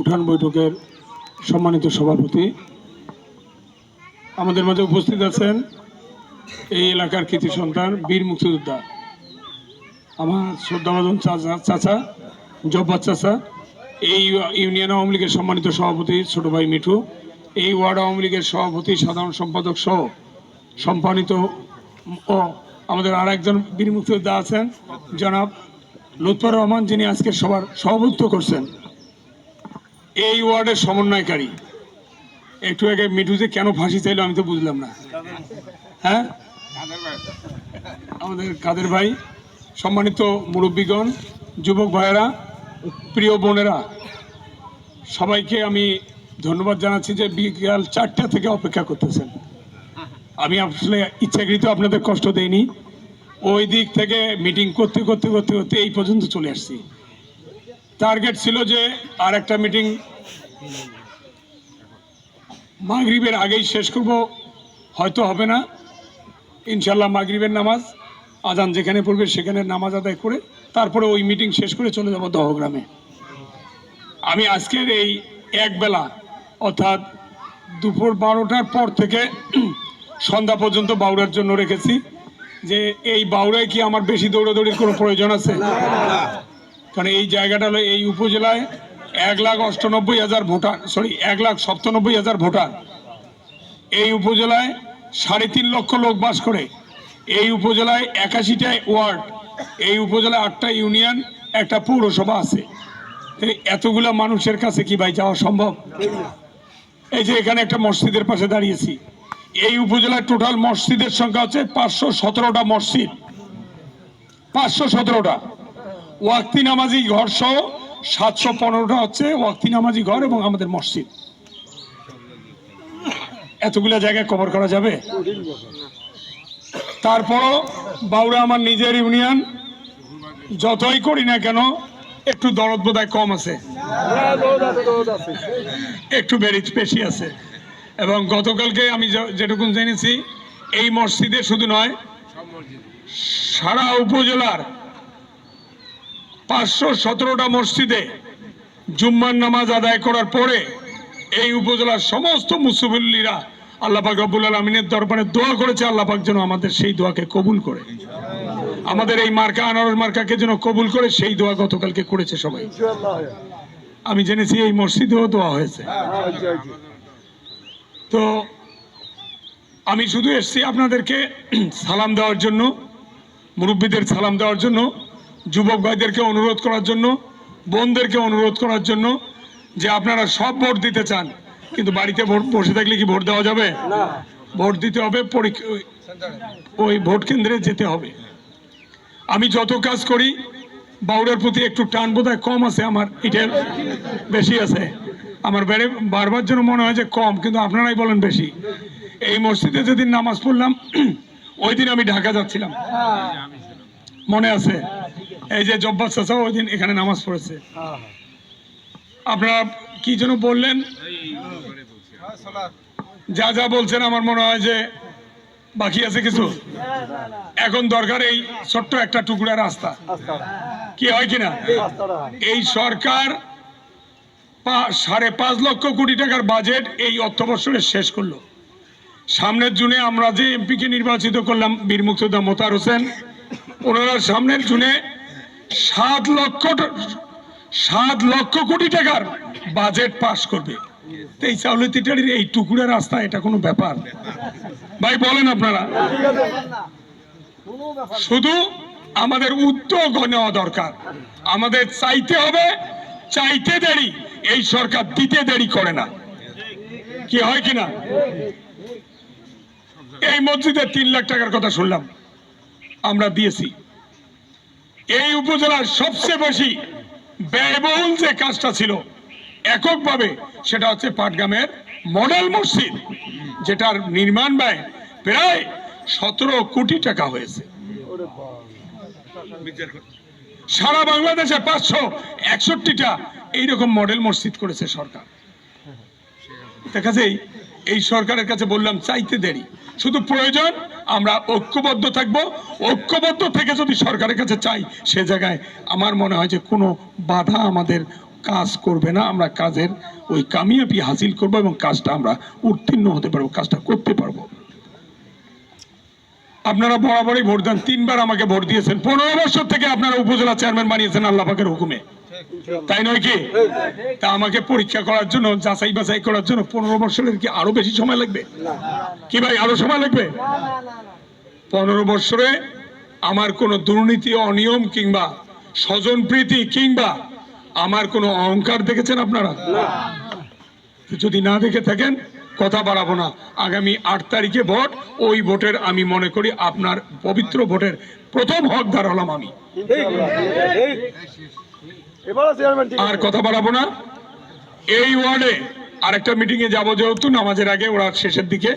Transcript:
উঠান বৈঠকের সম্মানিত সভাপতি। আমাদের মাঝে উপস্থিত আছেন এই এলাকার কৃতি সন্তান বীর মুক্তিযোদ্ধা, আমার শ্রদ্ধাভাজন চাচা চাচা, জব্বার চাচা, এই ইউনিয়ন আওয়ামী লীগের সম্মানিত সভাপতি ছোট ভাই মিঠু, এই ওয়ার্ড আওয়ামী লীগের সভাপতি, সাধারণ সম্পাদক সহ সম্মানিত ও আমাদের আর একজন বীর মুক্তিযোদ্ধা আছেন, জনাব লুৎফর রহমান, যিনি আজকে সবার সভাপতিত্ব করছেন। এই ওয়ার্ডের সমন্বয়কারী। একটু আগে মিঠু যে কেন ফাঁসি চাইলো আমি তো বুঝলাম না। হ্যাঁ? আমাদের কাদের ভাই, সম্মানিত মুরব্বীগণ, যুবক ভাইয়েরা, প্রিয় বোনেরা, সবাইকে আমি ধন্যবাদ জানাচ্ছি যে বিকাল চারটা থেকে অপেক্ষা করতেছেন। আমি আসলে ইচ্ছাকৃত আপনাদের কষ্ট দেইনি। ওই দিক থেকে মিটিং করতে করতে করতে করতে এই পর্যন্ত চলে আসছি। টার্গেট ছিল যে আর একটা মিটিং মাগরিবের আগেই শেষ করব, হয়তো হবে না। ইনশাল্লাহ মাগরিবের নামাজ, আজান যেখানে পড়বে সেখানে নামাজ আদায় করে তারপরে ওই মিটিং শেষ করে চলে যাব দহগ্রামে। আমি আজকের এই একবেলা, অর্থাৎ দুপুর বারোটার পর থেকে সন্ধ্যা পর্যন্ত বাউড়ার জন্য রেখেছি, যে এই বাউড়ায় কি আমার বেশি দৌড়াদৌড়ির কোনো প্রয়োজন আছে? কারণ এই জায়গাটা হলো এই উপজেলায় এক লাখ অষ্টানব্বই হাজার ভোটার সরি এক লাখ সপ্তানব্বই হাজার ভোটার। এই উপজেলায় সাড়ে তিন লক্ষ লোক বাস করে। এই উপজেলায় একাশিটা ওয়ার্ড, এই উপজেলায় আটটা ইউনিয়ন, একটা পৌরসভা আছে। এতগুলা মানুষের কাছে কি ভাই যাওয়া সম্ভব? এই যে এখানে একটা মসজিদের পাশে দাঁড়িয়েছি। এই উপজেলার টোটাল মসজিদের সংখ্যা হচ্ছে পাঁচশো সতেরোটা মসজিদ। পাঁচশো সতেরোটা। ওয়াক্তি নামাজি ঘর সহ সাতশো পনেরোটা হচ্ছে ওয়াক্তি নামাজি ঘর এবং আমাদের মসজিদ। এতগুলো জায়গায় কভার করা যাবে? তারপরও বাউরা আমার নিজের ইউনিয়ন, যতই করি না কেন, একটু দরদ বোধহয় কম আছে। একটু বেড়ে বেশি আছে। এবং গতকালকে আমি যেটুকুন জেনেছি, এই মসজিদে শুধু নয়, সারা উপজেলার পাঁচশো সতেরোটা মসজিদে জুম্মার নামাজ আদায় করার পরে এই উপজেলার সমস্ত মুসুবুল্লিরা আল্লাহ পাক রব্বুল আলমিনের দরবারে দোয়া করেছে, আল্লাহ পাক যেন আমাদের সেই দোয়াকে কবুল করে। আমাদের এই মার্কা, আনারস মার্কাকে যেন কবুল করে, সেই দোয়া গতকালকে করেছে সবাই। আমি জেনেছি এই মসজিদেও দোয়া হয়েছে। তো আমি শুধু এসছি আপনাদেরকে সালাম দেওয়ার জন্য, মুরব্বীদের সালাম দেওয়ার জন্য। যুবক ভাইদেরকে অনুরোধ করার জন্য বোনদেরকে অনুরোধ করার জন্য যে আপনারা সব ভোট দিতে চান। কিন্তু বাড়িতে ভোট বসে থাকলে কি ভোট দেওয়া যাবে? ভোট দিতে হবে ওই ভোট কেন্দ্রে যেতে হবে। আমি যত কাজ করি বাউরের প্রতি একটু টান বোধহয় কম আছে আমার এটা বেশি আছে। আমার বেড়ে বারবার যেন মনে হয় যে কম কিন্তু আপনারাই বলেন বেশি। এই মসজিদে যেদিন নামাজ পড়লাম ওই দিন আমি ঢাকা যাচ্ছিলাম। মনে আছে? এই যে জব্বার চাচা ওই দিন এখানে নামাজ পড়েছে। আপনারা কি যেন বললেন? যা যা বলছেন আমার মনে হয় যে বাকি আছে কিছু? এখন দরকার এই ছোট্ট একটা টুকরা রাস্তা। কি হয় কিনা? এই সরকার সাড়ে পাঁচ লক্ষ কোটি টাকার বাজেট এই অর্থ বছরে শেষ করল। সামনের জুনে আমরা যে এমপিকে নির্বাচিত করলাম বীর মুক্তিযোদ্ধা মোতার হোসেন, ওনারা সামনের জুনে সাত লক্ষ সাত লক্ষ কোটি টাকার বাজেট পাশ করবে। এই চাউলের তিটারির এই টুকুরা রাস্তা, এটা কোনো ব্যাপার। ভাই, বলেন আপনারা। শুধু আমাদের উদ্যোগ নেওয়া দরকার। আমাদের চাইতে হবে, চাইতে দেরি, এই সরকার দিতে দেরি করে না। কি হয় কিনা এই মসজিদে তিন লাখ টাকার কথা শুনলাম। আমরা দিয়েছি। এই উপজেলার সবচেয়ে বেশি ব্যয়বহুল যে কাজটা ছিল, এককভাবে সেটা হচ্ছে পাটগ্রামের মডেল মসজিদ, যেটার নির্মাণ ব্যয় প্রায় সতেরো কোটি টাকা হয়েছে। সারা বাংলাদেশে পাঁচশো একষট্টিটা এইরকম মডেল মসজিদ করেছে সরকার। দেখা যায় এই সরকারের কাছে বললাম, চাইতে দেরি। শুধু প্রয়োজন, আমরা ঐক্যবদ্ধ থাকব। ঐক্যবদ্ধ থেকে যদি সরকারের কাছে চাই, সে জায়গায় আমার মনে হয় যে কোনো বাধা আমাদের কাজ করবে না। আমরা কাজের ওই কামিয়াবি হাসিল করব এবং কাজটা আমরা উত্তীর্ণ হতে পারব, কাজটা করতে পারব। আপনারা বরাবরই ভোট দেন তিনবার আমাকে ভোট দিয়েছেন। পনেরো বছর থেকে আপনারা উপজেলা চেয়ারম্যান বানিয়েছেন আল্লাহ পাকের হুকুমে। তাই নয় কি? তা আমাকে পরীক্ষা করার জন্য, যাচাই বাছাই করার জন্য পনেরো বছরের কি আরও বেশি সময় লাগবে? কি ভাই, আরও সময় লাগবে? পনেরো বছরে আমার কোনো দুর্নীতি, অনিয়ম কিংবা স্বজন প্রীতি কিংবা আমার কোনো অহংকার দেখেছেন আপনারা? যদি না দেখে থাকেন কথা বাড়াবো না। আগামী আট তারিখে ভোট, ওই ভোটের আমি মনে করি আপনার পবিত্র ভোটের প্রথম হকদার হলাম আমি। আর কথা বাড়াবো না। এই ওয়ার্ডে আরেকটা মিটিংয়ে যাব যেহেতু, নামাজের আগে, ওরা শেষের দিকে।